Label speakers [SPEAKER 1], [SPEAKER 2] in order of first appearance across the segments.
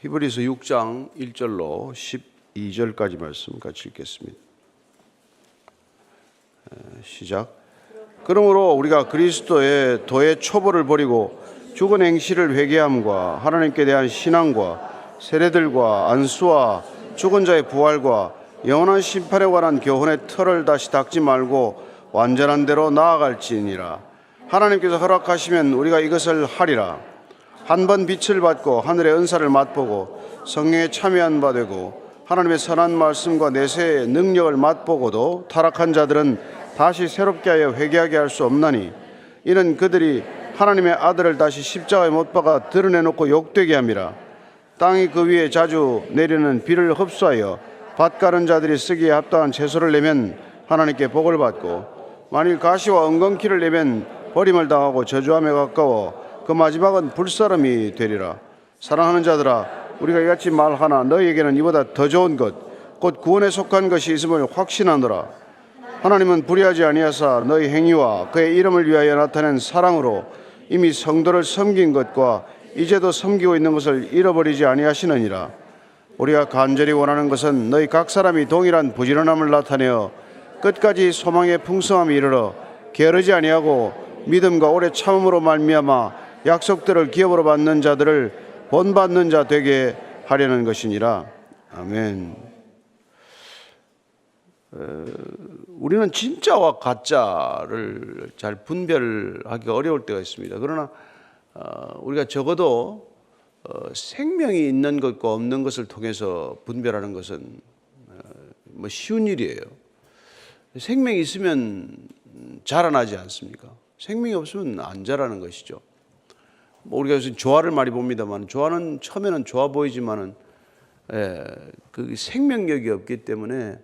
[SPEAKER 1] 히브리서 6장 1절로 12절까지 말씀 같이 읽겠습니다. 에, 시작. 그러므로 우리가 그리스도의 도의 초보를 버리고 죽은 행실을 회개함과 하나님께 대한 신앙과 세례들과 안수와 죽은 자의 부활과 영원한 심판에 관한 교훈의 틀을 다시 닦지 말고 완전한 대로 나아갈지니라. 하나님께서 허락하시면 우리가 이것을 하리라. 한 번 빛을 받고 하늘의 은사를 맛보고 성령에 참여한 바 되고 하나님의 선한 말씀과 내세의 능력을 맛보고도 타락한 자들은 다시 새롭게 하여 회개하게 할 수 없나니 이는 그들이 하나님의 아들을 다시 십자가에 못 박아 드러내놓고 욕되게 함이라. 땅이 그 위에 자주 내리는 비를 흡수하여 밭 가른 자들이 쓰기에 합당한 채소를 내면 하나님께 복을 받고 만일 가시와 엉겅퀴를 내면 버림을 당하고 저주함에 가까워 그 마지막은 불사름이 되리라. 사랑하는 자들아 우리가 이같이 말하나 너희에게는 이보다 더 좋은 것 곧 구원에 속한 것이 있음을 확신하노라. 하나님은 불의하지 아니하사 너희 행위와 그의 이름을 위하여 나타낸 사랑으로 이미 성도를 섬긴 것과 이제도 섬기고 있는 것을 잃어버리지 아니하시느니라. 우리가 간절히 원하는 것은 너희 각 사람이 동일한 부지런함을 나타내어 끝까지 소망의 풍성함에 이르러 게으르지 아니하고 믿음과 오래 참음으로 말미암아 약속들을 기업으로 받는 자들을 본받는 자 되게 하려는 것이니라 아멘. 우리는 진짜와 가짜를 잘 분별하기가 어려울 때가 있습니다. 그러나 어, 우리가 적어도 어, 생명이 있는 것과 없는 것을 통해서 분별하는 것은 어, 뭐 쉬운 일이에요. 생명이 있으면 자라나지 않습니까? 생명이 없으면 안 자라는 것이죠. 뭐 우리가 요즘 조화를 많이 봅니다만 조화는 처음에는 좋아 보이지만은 예, 그 생명력이 없기 때문에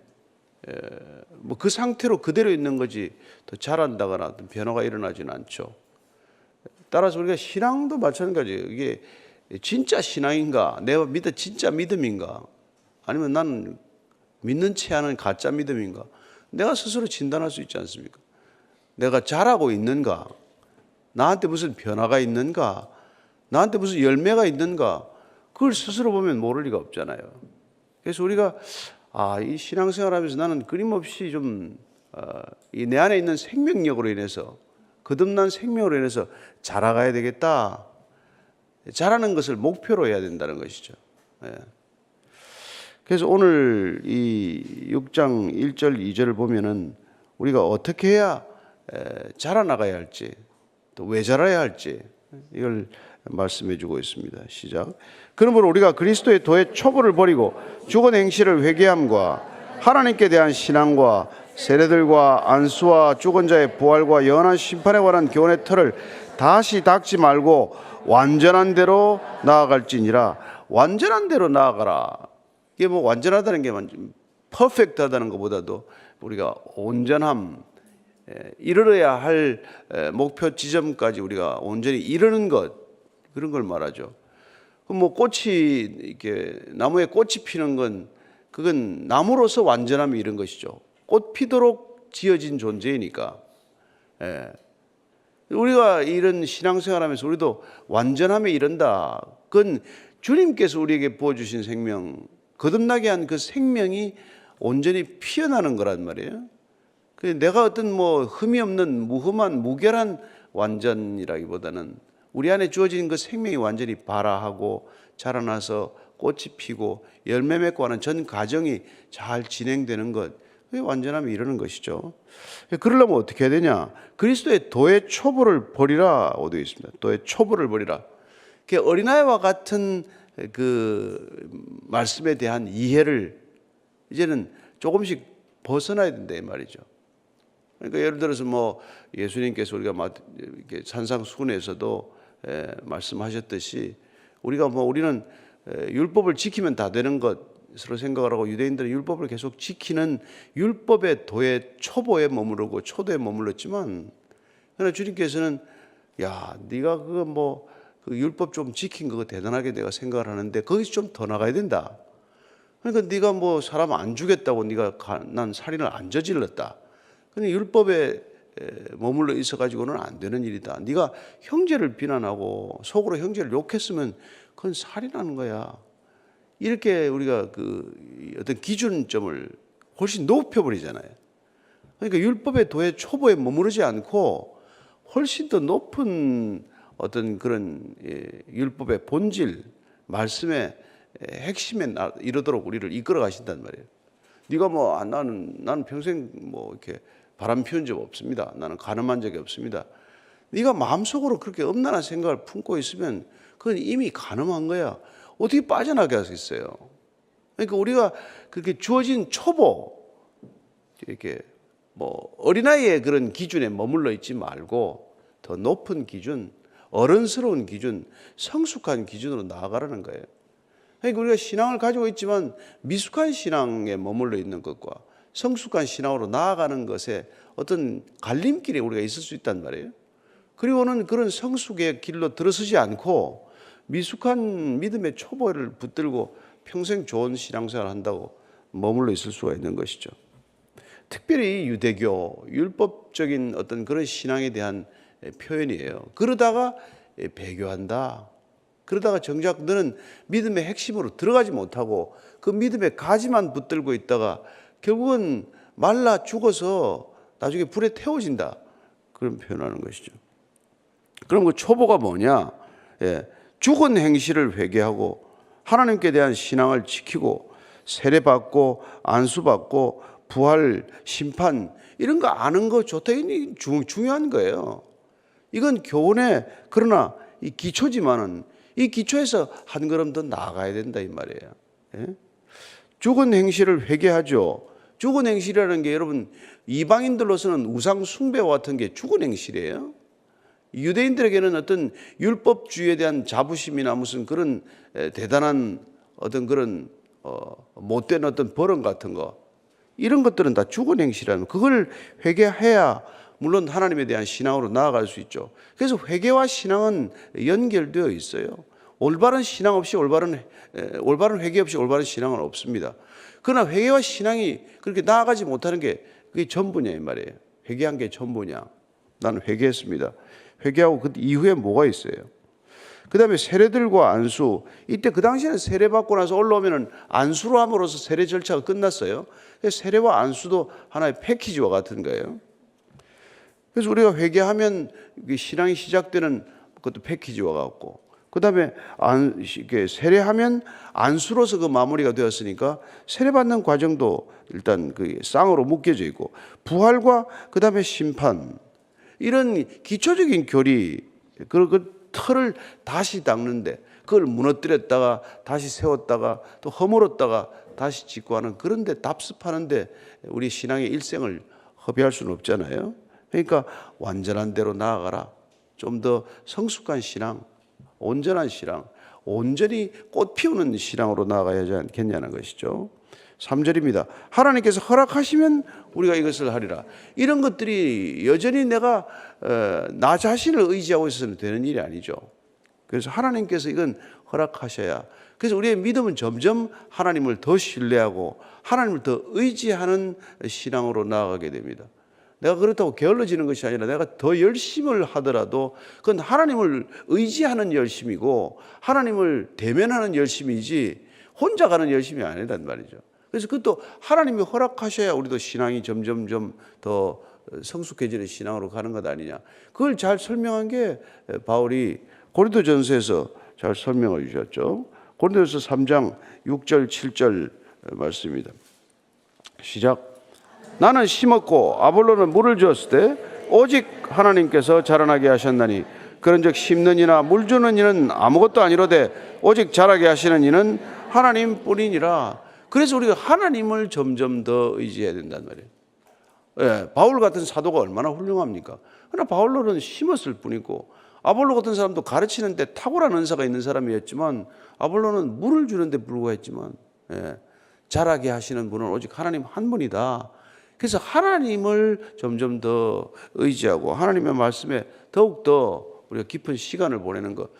[SPEAKER 1] 뭐 그 상태로 그대로 있는 거지 더 자란다거나 변화가 일어나지는 않죠. 따라서 우리가 신앙도 마찬가지예요. 이게 진짜 신앙인가? 내가 믿어 진짜 믿음인가? 아니면 나는 믿는 채 하는 가짜 믿음인가? 내가 스스로 진단할 수 있지 않습니까? 내가 잘하고 있는가? 나한테 무슨 변화가 있는가? 나한테 무슨 열매가 있는가? 그걸 스스로 보면 모를 리가 없잖아요. 그래서 우리가 아, 이 신앙생활 하면서 나는 끊임없이 좀, 어, 이내 안에 있는 생명력으로 인해서, 거듭난 생명으로 인해서 자라가야 되겠다. 자라는 것을 목표로 해야 된다는 것이죠. 예. 그래서 오늘 이 6장 1절, 2절을 보면은 우리가 어떻게 해야 에, 자라나가야 할지, 또 왜 자라야 할지, 이걸 말씀해 주고 있습니다. 시작. 그러므로 우리가 그리스도의 도의 초보를 버리고 죽은 행실을 회개함과 하나님께 대한 신앙과 세례들과 안수와 죽은 자의 부활과 영원한 심판에 관한 교훈의 틀을 다시 닦지 말고 완전한 대로 나아갈지니라 완전한 대로 나아가라. 이게 뭐 완전하다는 게 퍼펙트하다는 것보다도 우리가 온전함 에, 이르러야 할 에, 목표 지점까지 우리가 온전히 이르는 것 그런 걸 말하죠. 그뭐 꽃이 이렇게 나무에 꽃이 피는 건 그건 나무로서 완전함이 이런 것이죠. 꽃 피도록 지어진 존재이니까. 예. 우리가 이런 신앙생활하면서 우리도 완전함에 이른다. 그건 주님께서 우리에게 부어주신 생명, 거듭나게 한 그 생명이 온전히 피어나는 거란 말이에요. 그 내가 어떤 뭐 흠이 없는 무흠한 무결한 완전이라기보다는 우리 안에 주어진 그 생명이 완전히 발화하고 자라나서 꽃이 피고 열매 맺고 하는 전 과정이 잘 진행되는 것. 그게 완전함이 이러는 것이죠. 그러려면 어떻게 해야 되냐? 그리스도의 도의 초보를 버리라 되어 있습니다. 도의 초보를 버리라. 그 어린아이와 같은 그 말씀에 대한 이해를 이제는 조금씩 벗어나야 된다 이 말이죠. 그러니까 예를 들어서 뭐 예수님께서 우리가 산상수훈에서도 에, 말씀하셨듯이 우리가 뭐 우리는 에, 율법을 지키면 다 되는 것으로 생각을 하고 유대인들은 율법을 계속 지키는 율법의 도의 초보에 머무르고 초도에 머물렀지만 그러나 주님께서는 야 네가 그거 뭐 그 율법 좀 지킨 그거 대단하게 내가 생각을 하는데 거기서 좀 더 나가야 된다. 그러니까 네가 뭐 사람 안 죽였다고 네가 가, 난 살인을 안 저질렀다. 근데 율법에 머물러 있어 가지고는 안 되는 일이다. 네가 형제를 비난하고 속으로 형제를 욕했으면 그건 살인하는 거야. 이렇게 우리가 그 어떤 기준점을 훨씬 높여버리잖아요. 그러니까 율법의 도의 초보에 머무르지 않고 훨씬 더 높은 어떤 그런 예, 율법의 본질, 말씀의 예, 핵심에 나- 이르도록 우리를 이끌어 가신단 말이에요. 네가 뭐 아, 나는 나는 평생 뭐 이렇게 바람 피운 적 없습니다. 나는 가늠한 적이 없습니다. 네가 마음속으로 그렇게 엄난한 생각을 품고 있으면 그건 이미 가늠한 거야. 어떻게 빠져나게 하겠어요? 그러니까 우리가 그렇게 주어진 초보 이렇게 뭐 어린아이의 그런 기준에 머물러 있지 말고 더 높은 기준, 어른스러운 기준, 성숙한 기준으로 나아가라는 거예요. 그러니까 우리가 신앙을 가지고 있지만 미숙한 신앙에 머물러 있는 것과 성숙한 신앙으로 나아가는 것에 어떤 갈림길에 우리가 있을 수 있단 말이에요. 그리고는 그런 성숙의 길로 들어서지 않고 미숙한 믿음의 초보를 붙들고 평생 좋은 신앙생활을 한다고 머물러 있을 수가 있는 것이죠. 특별히 유대교 율법적인 어떤 그런 신앙에 대한 표현이에요. 그러다가 배교한다. 그러다가 정작 너는 믿음의 핵심으로 들어가지 못하고 그 믿음의 가지만 붙들고 있다가 결국은 말라 죽어서 나중에 불에 태워진다. 그런 표현하는 것이죠. 그럼 그 초보가 뭐냐? 예, 죽은 행실을 회개하고 하나님께 대한 신앙을 지키고 세례받고 안수받고 부활 심판 이런 거 아는 거 좋다 이 중- 중요한 거예요. 이건 교훈의 그러나 이 기초지만은 이 기초에서 한 걸음 더 나아가야 된다 이 말이에요. 예? 죽은 행실을 회개하죠. 죽은 행실이라는 게 여러분 이방인들로서는 우상 숭배와 같은 게 죽은 행실이에요. 유대인들에게는 어떤 율법주의에 대한 자부심이나 무슨 그런 에, 대단한 어떤 그런 어, 못된 어떤 버릇 같은 거 이런 것들은 다 죽은 행실이라는 그걸 회개해야 물론 하나님에 대한 신앙으로 나아갈 수 있죠. 그래서 회개와 신앙은 연결되어 있어요. 올바른 신앙 없이 올바른 에, 올바른 회개 없이 올바른 신앙은 없습니다. 그러나 회개와 신앙이 그렇게 나아가지 못하는 게 그게 전부냐 이 말이에요. 회개한 게 전부냐? 나는 회개했습니다. 회개하고 그 이후에 뭐가 있어요? 그 다음에 세례들과 안수. 이때 그 당시에는 세례 받고 나서 올라오면은 안수로 함으로써 세례 절차가 끝났어요. 세례와 안수도 하나의 패키지와 같은 거예요. 그래서 우리가 회개하면 이게 신앙이 시작되는 그것도 패키지와 같고, 그 다음에 안, 이게 세례하면 안수로서 그 마무리가 되었으니까 세례받는 과정도 일단 그 쌍으로 묶여져 있고, 부활과 그 다음에 심판, 이런 기초적인 교리, 그, 그 틀을 다시 닦는데, 그걸 무너뜨렸다가 다시 세웠다가 또 허물었다가 다시 짓고 하는 그런데 답습하는데 우리 신앙의 일생을 허비할 수는 없잖아요. 그러니까 완전한 대로 나아가라. 좀 더 성숙한 신앙, 온전한 신앙, 온전히 꽃 피우는 신앙으로 나아가야 하지 않겠냐는 것이죠. 3절입니다. 하나님께서 허락하시면 우리가 이것을 하리라. 이런 것들이 여전히 내가 어, 나 자신을 의지하고 있어서는 되는 일이 아니죠. 그래서 하나님께서 이건 허락하셔야. 그래서 우리의 믿음은 점점 하나님을 더 신뢰하고 하나님을 더 의지하는 신앙으로 나아가게 됩니다. 내가 그렇다고 게을러지는 것이 아니라 내가 더 열심을 하더라도 그건 하나님을 의지하는 열심이고 하나님을 대면하는 열심이지 혼자 가는 열심이 아니란 말이죠. 그래서 그것도 하나님이 허락하셔야 우리도 신앙이 점점점 더 성숙해지는 신앙으로 가는 것 아니냐. 그걸 잘 설명한 게 바울이 고린도전서에서 잘 설명을 주셨죠. 고린도전서 3장 6절 7절 말씀입니다. 시작. 나는 심었고 아볼로는 물을 주었을 때 오직 하나님께서 자라나게 하셨나니 그런즉 심는 이나 물 주는 이는 아무것도 아니로되 오직 자라게 하시는 이는 하나님뿐이니라. 그래서 우리가 하나님을 점점 더 의지해야 된단 말이에요. 예, 바울 같은 사도가 얼마나 훌륭합니까? 그러나 바울로는 심었을 뿐이고 아볼로 같은 사람도 가르치는데 탁월한 은사가 있는 사람이었지만 아볼로는 물을 주는데 불구했지만 예, 자라게 하시는 분은 오직 하나님 한 분이다. 그래서 하나님을 점점 더 의지하고 하나님의 말씀에 더욱 더 우리가 깊은 시간을 보내는 것.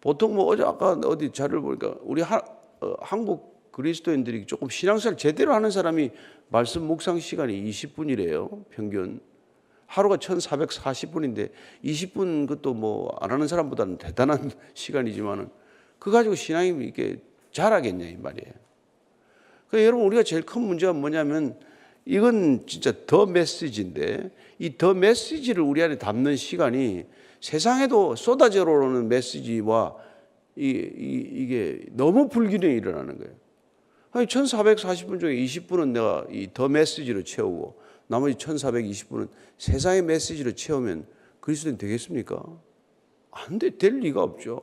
[SPEAKER 1] 보통 뭐 어제 아까 어디 자료를 보니까 우리 하, 어, 한국 그리스도인들이 조금 신앙생활 제대로 하는 사람이 말씀 묵상 시간이 20분이래요. 평균. 하루가 1440분인데 20분 그것도 뭐 안 하는 사람보다는 대단한 시간이지만은 그 가지고 신앙이 이렇게 잘하겠냐 이 말이에요. 그 여러분 우리가 제일 큰 문제가 뭐냐면 이건 진짜 더 메시지인데 이 더 메시지를 우리 안에 담는 시간이 세상에도 쏟아져 오르는 메시지와 이, 이, 이 게 너무 불균형이 일어나는 거예요. 아니 1440분 중에 20분은 내가 이 더 메시지로 채우고 나머지 1420분은 세상의 메시지로 채우면 그리스도인 되겠습니까? 안 돼, 될 리가 없죠.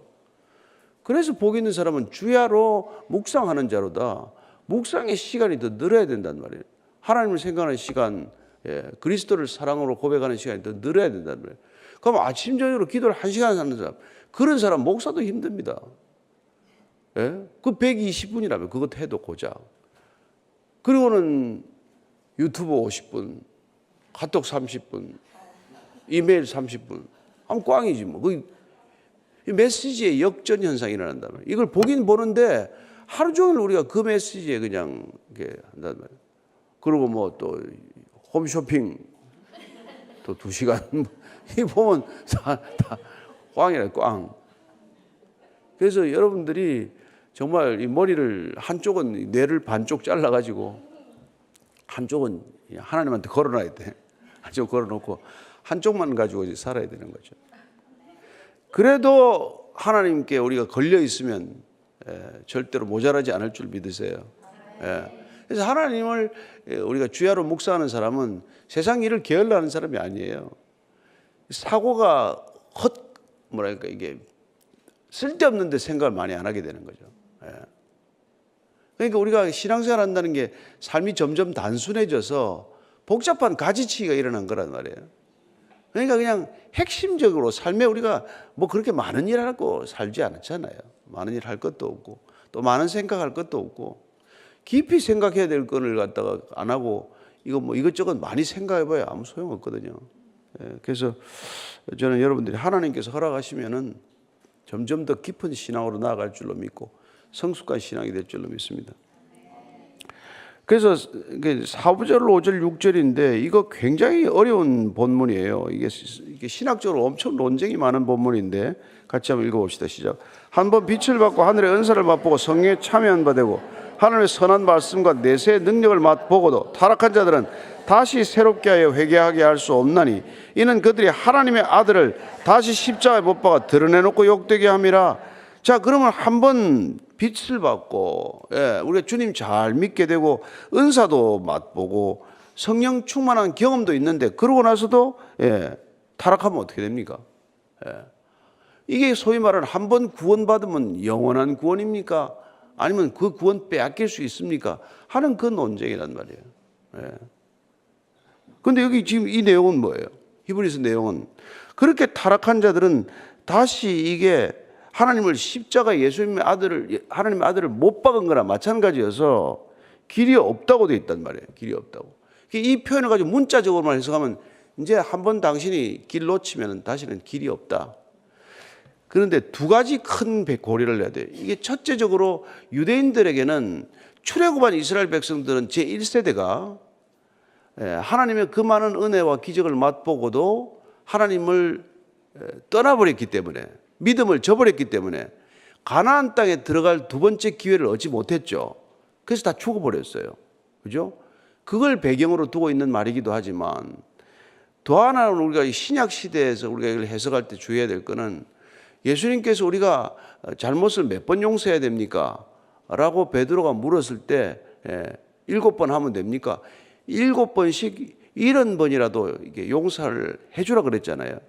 [SPEAKER 1] 그래서 복 있는 사람은 주야로 묵상하는 자로다. 묵상의 시간이 더 늘어야 된단 말이에요. 하나님을 생각하는 시간, 예, 그리스도를 사랑으로 고백하는 시간이 더 늘어야 된단 말이에요. 그럼 아침 저녁으로 기도를 한 시간 하는 사람, 그런 사람 목사도 힘듭니다. 예? 그 120분이라면 그것 해도 고작. 그리고는 유튜브 50분, 카톡 30분, 이메일 30분. 하면 꽝이지 뭐. 그 메시지의 역전 현상이 말이에요. 이걸 보긴 보는데 하루 종일 우리가 그 메시지에 그냥 이렇게 한단 말이에요. 그리고 뭐 또 홈쇼핑 또 두 시간 이 보면 다, 다 꽝이라 꽝. 그래서 여러분들이 정말 이 머리를 한쪽은 뇌를 반쪽 잘라 가지고 한쪽은 하나님한테 걸어놔야 돼. 한쪽 걸어놓고 한쪽만 가지고 살아야 되는 거죠. 그래도 하나님께 우리가 걸려 있으면 예, 절대로 모자라지 않을 줄 믿으세요. 예. 그래서 하나님을 예, 우리가 주야로 묵상하는 사람은 세상 일을 게을러하는 사람이 아니에요. 사고가 헛 뭐랄까 이게 쓸데없는데 생각을 많이 안 하게 되는 거죠. 예. 그러니까 우리가 신앙생활 한다는 게 삶이 점점 단순해져서 복잡한 가지치기가 일어난 거란 말이에요. 그러니까 그냥 핵심적으로 삶에 우리가 뭐 그렇게 많은 일 하고 살지 않았잖아요. 많은 일 할 것도 없고 또 많은 생각할 것도 없고 깊이 생각해야 될 거를 갖다가 안 하고 이거 뭐 이것저것 많이 생각해봐야 아무 소용 없거든요. 예, 그래서 저는 여러분들이 하나님께서 허락하시면은 점점 더 깊은 신앙으로 나아갈 줄로 믿고 성숙한 신앙이 될 줄로 믿습니다. 그래서 이게 4부절, 5절, 6절인데 이거 굉장히 어려운 본문이에요. 이게, 신학적으로 엄청 논쟁이 많은 본문인데 같이 한번 읽어봅시다. 시작. 한 번 빛을 받고 하늘의 은사를 맛보고 성령에 참여한 바 되고 하나님의 선한 말씀과 내세의 능력을 맛보고도 타락한 자들은 다시 새롭게 하여 회개하게 할 수 없나니 이는 그들이 하나님의 아들을 다시 십자가에 못 박아 드러내놓고 욕되게 함이라. 자 그러면 한 번 빛을 받고 예, 우리가 주님 잘 믿게 되고 은사도 맛보고 성령 충만한 경험도 있는데 그러고 나서도 예, 타락하면 어떻게 됩니까? 예. 이게 소위 말하는 한 번 구원받으면 영원한 구원입니까? 아니면 그 구원 빼앗길 수 있습니까? 하는 그 논쟁이란 말이에요. 예. 근데 여기 지금 이 내용은 뭐예요? 히브리서 내용은 그렇게 타락한 자들은 다시 이게 하나님을 십자가 예수님의 아들을 하나님의 아들을 못 박은 거나 마찬가지여서 길이 없다고 돼 있단 말이에요. 길이 없다고. 이 표현을 가지고 문자적으로만 해석하면 이제 한 번 당신이 길 놓치면 다시는 길이 없다. 그런데 두 가지 큰 고려를 해야 돼요. 이게 첫째적으로 유대인들에게는 출애굽한 이스라엘 백성들은 제 1세대가 하나님의 그 많은 은혜와 기적을 맛보고도 하나님을 떠나버렸기 때문에 믿음을 저버렸기 때문에 가나안 땅에 들어갈 두 번째 기회를 얻지 못했죠. 그래서 다 죽어버렸어요. 그죠? 그걸 배경으로 두고 있는 말이기도 하지만 또 하나는 우리가 신약 시대에서 우리가 이걸 해석할 때 주의해야 될 거는 예수님께서 우리가 잘못을 몇 번 용서해야 됩니까? 라고 베드로가 물었을 때 예, 일곱 번 하면 됩니까? 일곱 번씩 일흔 번이라도 용서를 해주라 그랬잖아요.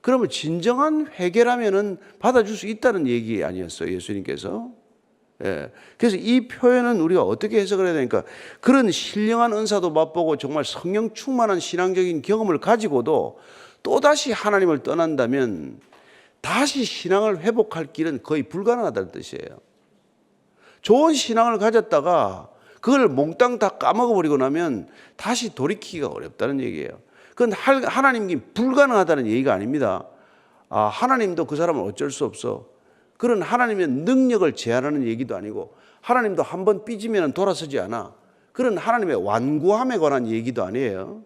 [SPEAKER 1] 그러면 진정한 회개라면은 받아줄 수 있다는 얘기 아니었어요, 예수님께서. 예. 그래서 이 표현은 우리가 어떻게 해석을 해야 되니까 그런 신령한 은사도 맛보고 정말 성령 충만한 신앙적인 경험을 가지고도 또다시 하나님을 떠난다면 다시 신앙을 회복할 길은 거의 불가능하다는 뜻이에요. 좋은 신앙을 가졌다가 그걸 몽땅 다 까먹어버리고 나면 다시 돌이키기가 어렵다는 얘기예요. 그건 하나님께 불가능하다는 얘기가 아닙니다. 아, 하나님도 그 사람을 어쩔 수 없어. 그런 하나님의 능력을 제한하는 얘기도 아니고 하나님도 한 번 삐지면 돌아서지 않아. 그런 하나님의 완고함에 관한 얘기도 아니에요.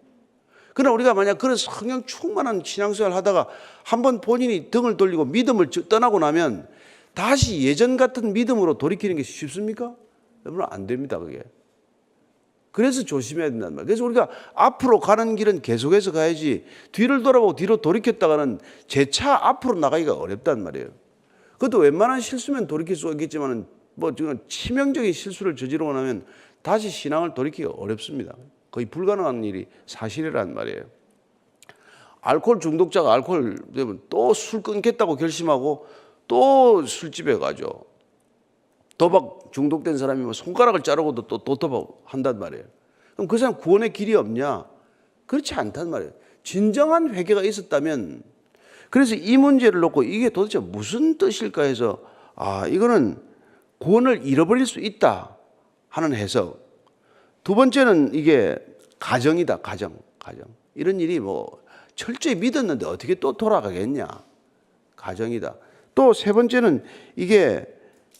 [SPEAKER 1] 그러나 우리가 만약 그런 성령 충만한 신앙생활 하다가 한번 본인이 등을 돌리고 믿음을 떠나고 나면 다시 예전 같은 믿음으로 돌이키는 게 쉽습니까? 여러분 안 됩니다 그게. 그래서 조심해야 된단 말이에요. 그래서 우리가 앞으로 가는 길은 계속해서 가야지 뒤를 돌아보고 뒤로 돌이켰다가는 재차 앞으로 나가기가 어렵단 말이에요. 그것도 웬만한 실수면 돌이킬 수 있겠지만은 뭐 지금 치명적인 실수를 저지르고 나면 다시 신앙을 돌이키기가 어렵습니다. 거의 불가능한 일이 사실이란 말이에요. 알코올 중독자가 알코올 되면 또 술 끊겠다고 결심하고 또 술집에 가죠. 도박 중독된 사람이 뭐 손가락을 자르고도 또, 또 도박 한단 말이에요. 그럼 그 사람 구원의 길이 없냐? 그렇지 않단 말이에요. 진정한 회개가 있었다면 그래서 이 문제를 놓고 이게 도대체 무슨 뜻일까 해서 아, 이거는 구원을 잃어버릴 수 있다 하는 해석. 두 번째는 이게 가정이다, 가정, 가정. 이런 일이 뭐 철저히 믿었는데 어떻게 또 돌아가겠냐? 가정이다. 또 세 번째는 이게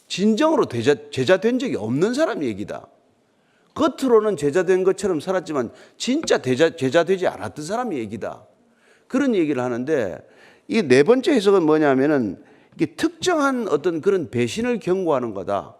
[SPEAKER 1] 진정으로 제자, 제자 된 적이 없는 사람 얘기다. 겉으로는 제자 된 것처럼 살았지만 진짜 제자, 제자 되지 않았던 사람 얘기다. 그런 얘기를 하는데 이 네 번째 해석은 뭐냐면은 이게 특정한 어떤 그런 배신을 경고하는 거다.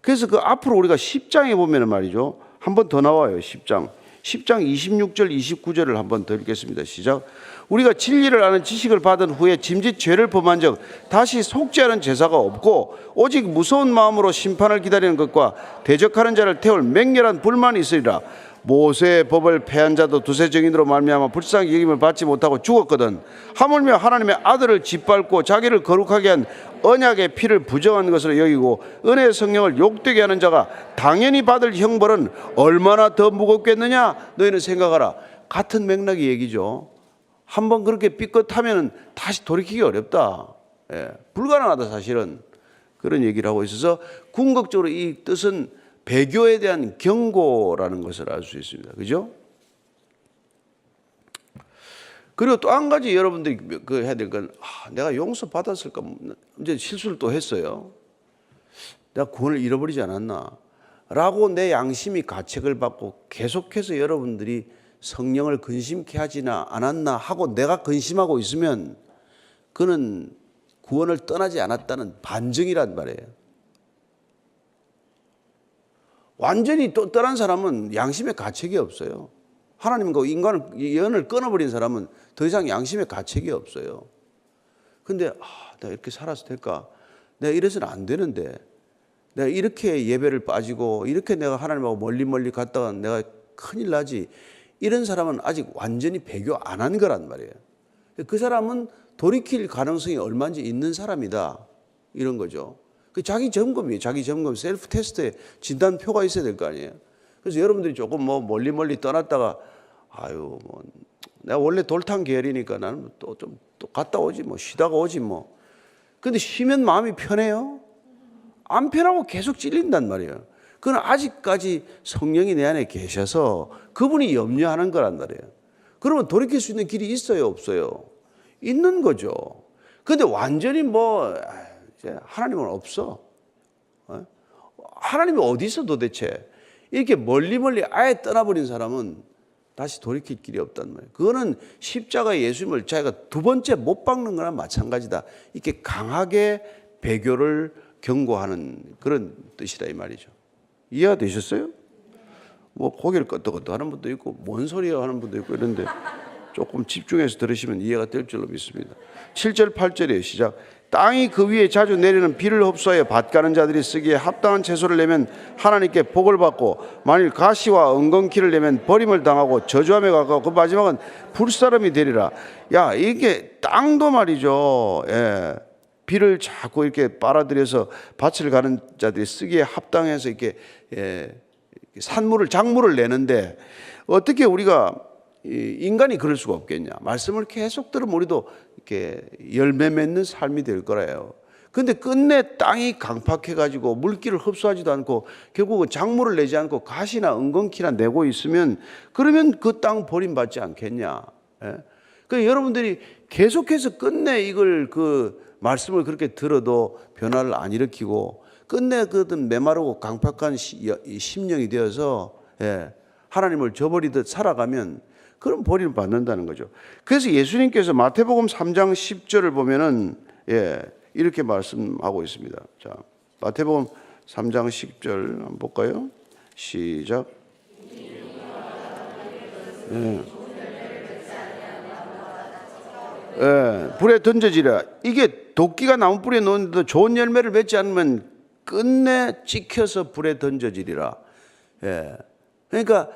[SPEAKER 1] 그래서 그 앞으로 우리가 10장에 보면은 말이죠. 한 번 더 나와요. 10장. 10장 26절 29절을 한 번 더 읽겠습니다. 시작. 우리가 진리를 아는 지식을 받은 후에 짐짓 죄를 범한 적 다시 속죄하는 제사가 없고 오직 무서운 마음으로 심판을 기다리는 것과 대적하는 자를 태울 맹렬한 불만이 있으리라. 모세의 법을 폐한 자도 두세 증인으로 말미암아 불쌍히 여김을 받지 못하고 죽었거든. 하물며 하나님의 아들을 짓밟고 자기를 거룩하게 한 언약의 피를 부정한 것으로 여기고 은혜의 성령을 욕되게 하는 자가 당연히 받을 형벌은 얼마나 더 무겁겠느냐? 너희는 생각하라. 같은 맥락의 얘기죠. 한번 그렇게 삐끗하면 다시 돌이키기 어렵다. 예, 불가능하다 사실은 그런 얘기를 하고 있어서 궁극적으로 이 뜻은 배교에 대한 경고라는 것을 알 수 있습니다. 그죠? 그리고 또 한 가지 여러분들이 그 해야 될 건 아, 내가 용서 받았을까 이제 실수를 또 했어요. 내가 구원을 잃어버리지 않았나? 라고 내 양심이 가책을 받고 계속해서 여러분들이 성령을 근심케 하지나 않았나 하고 내가 근심하고 있으면 그는 구원을 떠나지 않았다는 반증이란 말이에요. 완전히 또 떠난 사람은 양심의 가책이 없어요. 하나님과 인간을 연을 끊어버린 사람은 더 이상 양심의 가책이 없어요. 근데 아, 내가 이렇게 살아서 될까? 내가 이래서는 안 되는데 내가 이렇게 예배를 빠지고 이렇게 내가 하나님하고 멀리 멀리 갔다가 내가 큰일 나지. 이런 사람은 아직 완전히 배교 안 한 거란 말이에요. 그 사람은 돌이킬 가능성이 얼마인지 있는 사람이다. 이런 거죠. 그 자기 점검이에요. 자기 점검, 셀프 테스트에 진단표가 있어야 될 거 아니에요. 그래서 여러분들이 조금 뭐 멀리 멀리 떠났다가 아유 뭐 내가 원래 돌탕 계열이니까 나는 또 좀 또 갔다 오지 뭐 쉬다가 오지 뭐. 근데 쉬면 마음이 편해요? 안 편하고 계속 찔린단 말이에요. 그건 아직까지 성령이 내 안에 계셔서 그분이 염려하는 거란 말이에요. 그러면 돌이킬 수 있는 길이 있어요, 없어요? 있는 거죠. 근데 완전히 뭐 하나님은 없어. 어? 하나님이 어디 있어 도대체? 이렇게 멀리 멀리 아예 떠나버린 사람은 다시 돌이킬 길이 없단 말이에요. 그거는 십자가 예수님을 자기가 두 번째 못 박는 거나 마찬가지다. 이렇게 강하게 배교를 경고하는 그런 뜻이다 이 말이죠. 이해가 되셨어요? 뭐 고개를 끄덕끄덕 하는 분도 있고 뭔 소리야 하는 분도 있고 이런데 조금 집중해서 들으시면 이해가 될 줄로 믿습니다. 7절 8절에 시작. 땅이 그 위에 자주 내리는 비를 흡수하여 밭 가는 자들이 쓰기에 합당한 채소를 내면 하나님께 복을 받고 만일 가시와 엉겅퀴를 내면 버림을 당하고 저주함에 가까워 그 마지막은 불사름이 되리라. 야 이게 땅도 말이죠. 예. 비를 자꾸 이렇게 빨아들여서 밭을 가는 자들이 쓰기에 합당해서 이렇게 예, 산물을 작물을 내는데 어떻게 우리가 이 인간이 그럴 수가 없겠냐? 말씀을 계속 들으면 우리도 이렇게 열매 맺는 삶이 될 거라요. 근데 끝내 땅이 강팍해 가지고 물기를 흡수하지도 않고 결국은 작물을 내지 않고 가시나 엉겅퀴나 내고 있으면 그러면 그 땅 버림받지 않겠냐? 예? 그 여러분들이 계속해서 끝내 이걸 그 말씀을 그렇게 들어도 변화를 안 일으키고 끝내 그 메마르고 강팍한 심령이 되어서 예, 하나님을 저버리듯 살아가면 그런 버림을 받는다는 거죠. 그래서 예수님께서 마태복음 3장 10절을 보면은 예, 이렇게 말씀하고 있습니다. 자, 마태복음 3장 10절 한번 볼까요? 시작. 예. 예, 불에 던져지라. 이게 도끼가 나무 뿌리에 놓는데도 좋은 열매를 맺지 않으면 끝내 찍혀서 불에 던져지리라. 예. 그러니까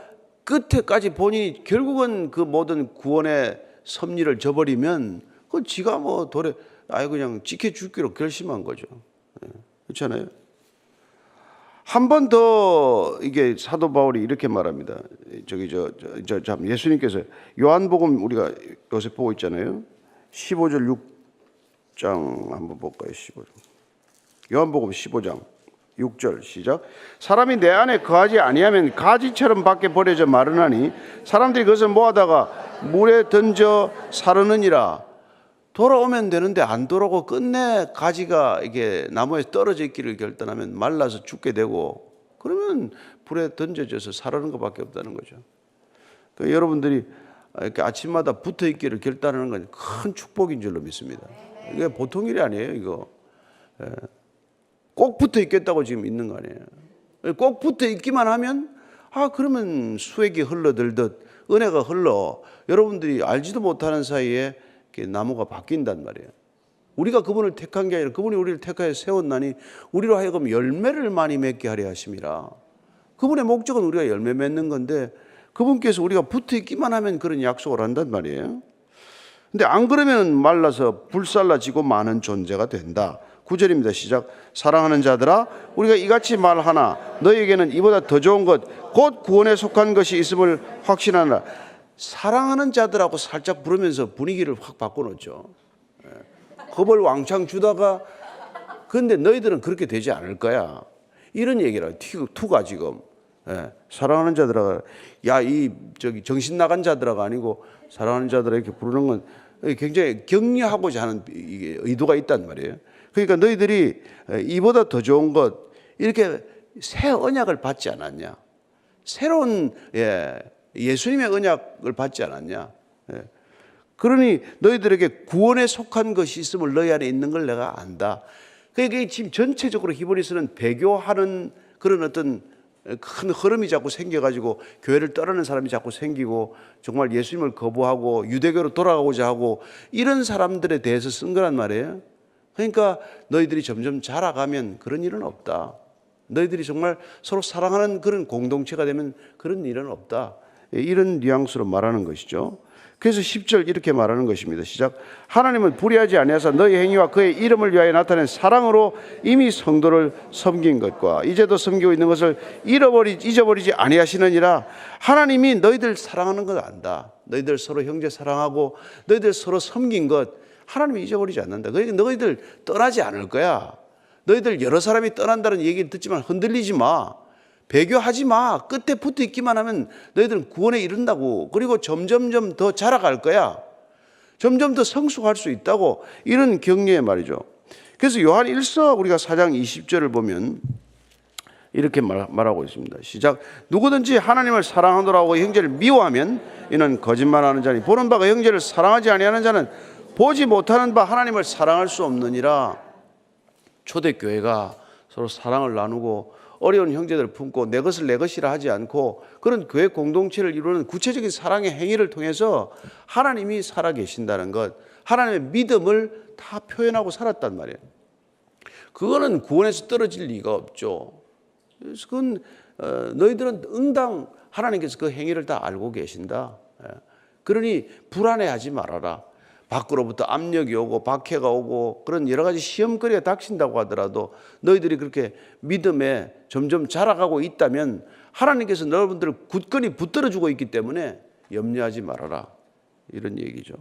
[SPEAKER 1] 끝에까지 본인이 결국은 그 모든 구원의 섭리를 저버리면 그 지가 뭐 돌에 아예 그냥 죽기로 결심한 거죠. 예. 그렇잖아요. 한 번 더 이게 사도 바울이 이렇게 말합니다. 저기 저저참 예수님께서 요한복음 우리가 요새 보고 있잖아요. 15절 6장 한번 볼까요? 15절. 요한복음 15장 6절 시작. 사람이 내 안에 거하지 아니하면 가지처럼 밖에 버려져 마르나니 사람들이 그것을 모아다가 물에 던져 사르느니라. 돌아오면 되는데 안 돌아오고 끝내 가지가 이게 나무에 떨어져 있기를 결단하면 말라서 죽게 되고 그러면 불에 던져져서 사르는 것밖에 없다는 거죠. 그러니까 여러분들이 이렇게 아침마다 붙어 있기를 결단하는 건 큰 축복인 줄로 믿습니다. 이게 보통 일이 아니에요, 이거. 예. 꼭 붙어 있겠다고 지금 있는 거 아니에요. 꼭 붙어 있기만 하면 아 그러면 수액이 흘러들듯 은혜가 흘러 여러분들이 알지도 못하는 사이에 나무가 바뀐단 말이에요. 우리가 그분을 택한 게 아니라 그분이 우리를 택하여 세웠나니 우리로 하여금 열매를 많이 맺게 하려 하심이라. 그분의 목적은 우리가 열매 맺는 건데 그분께서 우리가 붙어 있기만 하면 그런 약속을 한단 말이에요. 근데 안 그러면 말라서 불살라지고 많은 존재가 된다. 구절입니다 시작. 사랑하는 자들아 우리가 이같이 말하나 너에게는 이보다 더 좋은 것 곧 구원에 속한 것이 있음을 확신하라. 사랑하는 자들하고 살짝 부르면서 분위기를 확 바꿔놓죠. 예. 겁을 왕창 주다가 근데 너희들은 그렇게 되지 않을 거야. 이런 얘기라 투가 지금 예. 사랑하는 자들아 야이 저기 정신 나간 자들아가 아니고 사랑하는 자들아 이렇게 부르는 건 굉장히 격려하고자 하는 의도가 있단 말이에요. 그러니까 너희들이 이보다 더 좋은 것 이렇게 새 언약을 받지 않았냐? 새로운 예, 예수님의 언약을 받지 않았냐? 예. 그러니 너희들에게 구원에 속한 것이 있음을 너희 안에 있는 걸 내가 안다. 그게 지금 전체적으로 히브리서는 배교하는 그런 어떤 큰 흐름이 자꾸 생겨가지고 교회를 떠나는 사람이 자꾸 생기고 정말 예수님을 거부하고 유대교로 돌아가고자 하고 이런 사람들에 대해서 쓴 거란 말이에요. 그러니까 너희들이 점점 자라가면 그런 일은 없다. 너희들이 정말 서로 사랑하는 그런 공동체가 되면 그런 일은 없다. 이런 뉘앙스로 말하는 것이죠. 그래서 10절 이렇게 말하는 것입니다. 시작. 하나님은 불의하지 아니하사 너희 행위와 그의 이름을 위하여 나타낸 사랑으로 이미 성도를 섬긴 것과 이제도 섬기고 있는 것을 잃어버리 잊어버리지 아니하시느니라. 하나님이 너희들 사랑하는 걸 안다. 너희들 서로 형제 사랑하고 너희들 서로 섬긴 것 하나님이 잊어버리지 않는다. 그러니까 너희들 떠나지 않을 거야. 너희들 여러 사람이 떠난다는 얘기를 듣지만 흔들리지 마. 배교하지 마. 끝에 붙어 있기만 하면 너희들은 구원에 이른다고. 그리고 점점점 더 자라갈 거야. 점점 더 성숙할 수 있다고. 이런 격려의 말이죠. 그래서 요한 1서 우리가 4장 20절을 보면 이렇게 말, 말하고 있습니다. 시작. 누구든지 하나님을 사랑하노라고 형제를 미워하면 이는 거짓말하는 자니 보는 바가 형제를 사랑하지 아니하는 자는 보지 못하는 바 하나님을 사랑할 수 없느니라. 초대교회가 서로 사랑을 나누고 어려운 형제들을 품고 내 것을 내 것이라 하지 않고 그런 교회 공동체를 이루는 구체적인 사랑의 행위를 통해서 하나님이 살아 계신다는 것, 하나님의 믿음을 다 표현하고 살았단 말이에요. 그거는 구원에서 떨어질 리가 없죠. 그래서 그건 어, 너희들은 응당 하나님께서 그 행위를 다 알고 계신다. 예. 그러니 불안해하지 말아라. 밖으로부터 압력이 오고 박해가 오고 그런 여러 가지 시험거리가 닥친다고 하더라도 너희들이 그렇게 믿음에 점점 자라가고 있다면 하나님께서 여러분들을 굳건히 붙들어 주고 있기 때문에 염려하지 말아라. 이런 얘기죠.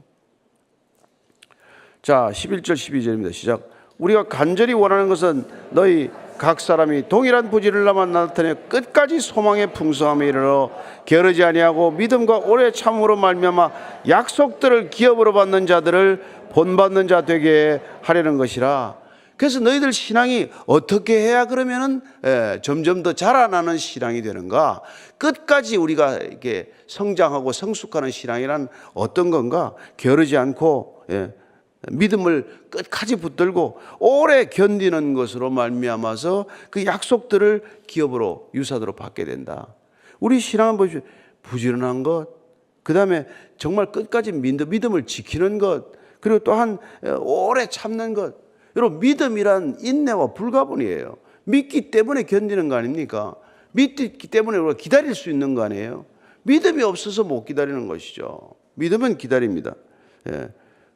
[SPEAKER 1] 자, 11절 12절입니다. 시작. 우리가 간절히 원하는 것은 너희 각 사람이 동일한 부지를 나만 나타내 끝까지 소망의 풍성함에 이르러 게으르지 아니하고 믿음과 오래 참으로 말미암아 약속들을 기업으로 받는 자들을 본받는 자 되게 하려는 것이라. 그래서 너희들 신앙이 어떻게 해야 그러면은 예, 점점 더 자라나는 신앙이 되는가? 끝까지 우리가 이렇게 성장하고 성숙하는 신앙이란 어떤 건가? 게으르지 않고 예, 믿음을 끝까지 붙들고 오래 견디는 것으로 말미암아서 그 약속들을 기업으로 유사도로 받게 된다. 우리 신앙은 보십시오. 부지런한 것, 그 다음에 정말 끝까지 믿음, 믿음을 지키는 것, 그리고 또한 오래 참는 것. 여러분, 믿음이란 인내와 불가분이에요. 믿기 때문에 견디는 거 아닙니까? 믿기 때문에 우리가 기다릴 수 있는 거 아니에요? 믿음이 없어서 못 기다리는 것이죠. 믿음은 기다립니다. 예.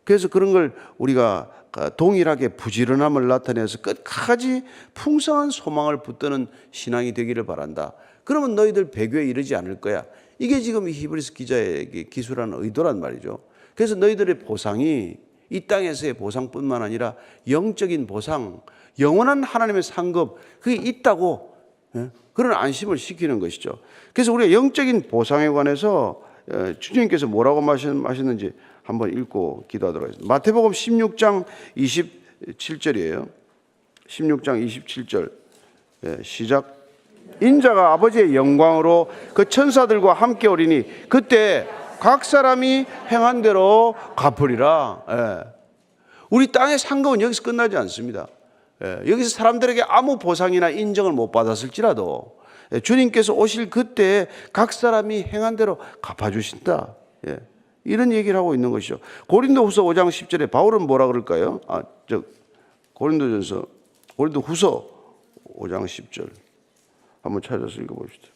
[SPEAKER 1] 그래서 그런 걸 우리가 동일하게 부지런함을 나타내서 끝까지 풍성한 소망을 붙드는 신앙이 되기를 바란다. 그러면 너희들 배교에 이르지 않을 거야. 이게 지금 이 히브리스 기자의 기술하는 의도란 말이죠. 그래서 너희들의 보상이 이 땅에서의 보상뿐만 아니라 영적인 보상, 영원한 하나님의 상급 그게 있다고 예? 그런 안심을 시키는 것이죠. 그래서 우리가 영적인 보상에 관해서 어, 주님께서 뭐라고 말씀하셨는지 한번 읽고 기도하도록 하겠습니다. 마태복음 16장 27절이에요. 16장 27절 예, 시작. 인자가 아버지의 영광으로 그 천사들과 함께 오리니 그때 각 사람이 행한 대로 갚으리라. 예. 우리 땅의 상급은 여기서 끝나지 않습니다. 예, 여기서 사람들에게 아무 보상이나 인정을 못 받았을지라도 예, 주님께서 오실 그때 각 사람이 행한 대로 갚아주신다. 예, 이런 얘기를 하고 있는 것이죠. 고린도후서 5장 10절에 바울은 뭐라 그럴까요? 아, 저 고린도전서 고린도후서 5장 10절 한번 찾아서 읽어봅시다.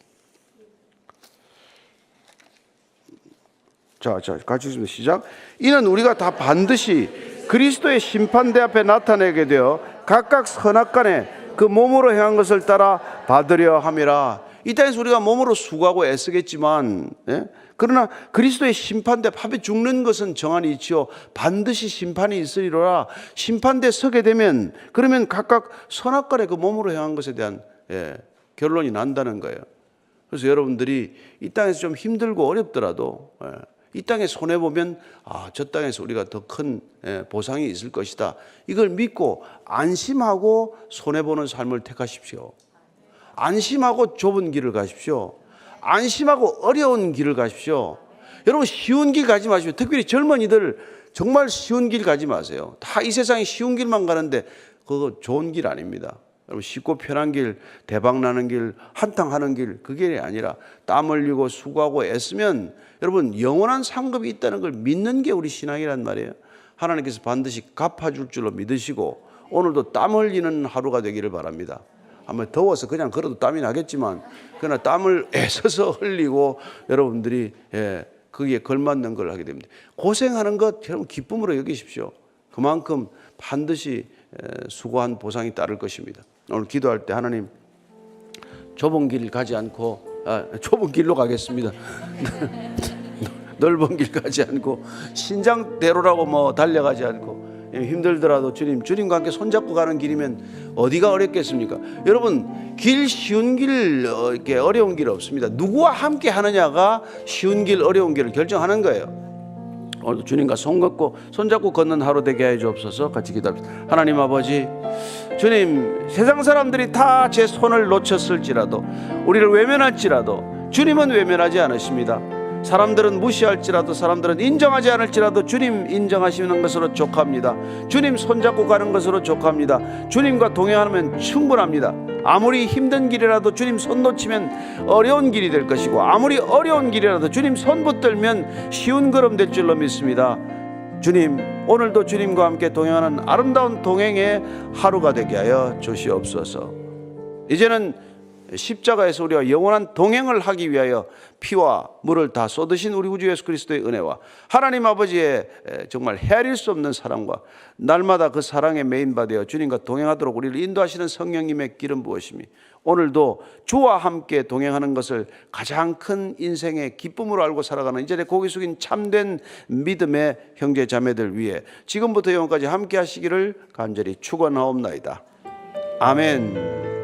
[SPEAKER 1] 자, 자, 같이 읽습니다. 시작. 이는 우리가 다 반드시 그리스도의 심판대 앞에 나타내게 되어 각각 선악 간에 그 몸으로 행한 것을 따라 받으려 함이라. 이 땅에서 우리가 몸으로 수고하고 애쓰겠지만, 예? 그러나 그리스도의 심판대 앞에 죽는 것은 정한이 있지요. 반드시 심판이 있으리로라. 심판대 서게 되면 그러면 각각 선악간에 그 몸으로 행한 것에 대한 예, 결론이 난다는 거예요. 그래서 여러분들이 이 땅에서 좀 힘들고 어렵더라도 예, 이 땅에 손해 보면 아, 저 땅에서 우리가 더 큰 보상이 있을 것이다. 이걸 믿고 안심하고 손해 보는 삶을 택하십시오. 안심하고 좁은 길을 가십시오. 안심하고 어려운 길을 가십시오. 여러분 쉬운 길 가지 마시고 특별히 젊은이들 정말 쉬운 길 가지 마세요. 다 이 세상에 쉬운 길만 가는데 그거 좋은 길 아닙니다. 여러분 쉽고 편한 길, 대박 나는 길, 한탕 하는 길 그게 아니라 땀 흘리고 수고하고 애쓰면 여러분 영원한 상급이 있다는 걸 믿는 게 우리 신앙이란 말이에요. 하나님께서 반드시 갚아줄 줄로 믿으시고 오늘도 땀 흘리는 하루가 되기를 바랍니다. 아마 더워서 그냥 걸어도 땀이 나겠지만 그러나 땀을 애써서 흘리고 여러분들이 예, 거기에 걸맞는 걸 하게 됩니다. 고생하는 것 여러분 기쁨으로 여기십시오. 그만큼 반드시 에, 수고한 보상이 따를 것입니다. 오늘 기도할 때 하나님 좁은 길 가지 않고 아, 좁은 길로 가겠습니다. 넓은 길 가지 않고 신장대로라고 뭐 달려가지 않고 예, 힘들더라도 주님 주님과 함께 손잡고 가는 길이면 어디가 어렵겠습니까? 여러분 길 쉬운 길 어, 이렇게 어려운 길 없습니다. 누구와 함께 하느냐가 쉬운 길 어려운 길을 결정하는 거예요. 오늘도 주님과 손 걷고 손잡고 걷는 하루 되게 해 주옵소서 같이 기도합시다. 하나님 아버지 주님 세상 사람들이 다 제 손을 놓쳤을지라도 우리를 외면할지라도 주님은 외면하지 않으십니다. 사람들은 무시할지라도 사람들은 인정하지 않을지라도 주님 인정하시는 것으로 족합니다. 주님 손잡고 가는 것으로 족합니다. 주님과 동행하면 충분합니다. 아무리 힘든 길이라도 주님 손 놓치면 어려운 길이 될 것이고 아무리 어려운 길이라도 주님 손 붙들면 쉬운 걸음 될 줄로 믿습니다. 주님 오늘도 주님과 함께 동행하는 아름다운 동행의 하루가 되게 하여 주시옵소서. 이제는 십자가에서 우리가 영원한 동행을 하기 위하여 피와 물을 다 쏟으신 우리 구주 예수 그리스도의 은혜와 하나님 아버지의 정말 헤아릴 수 없는 사랑과 날마다 그 사랑에 메인받아 주님과 동행하도록 우리를 인도하시는 성령님의 기름 부으심이 오늘도 주와 함께 동행하는 것을 가장 큰 인생의 기쁨으로 알고 살아가는 이전에 고개 숙인 참된 믿음의 형제 자매들 위해 지금부터 영원까지 함께 하시기를 간절히 축원하옵나이다. 아멘.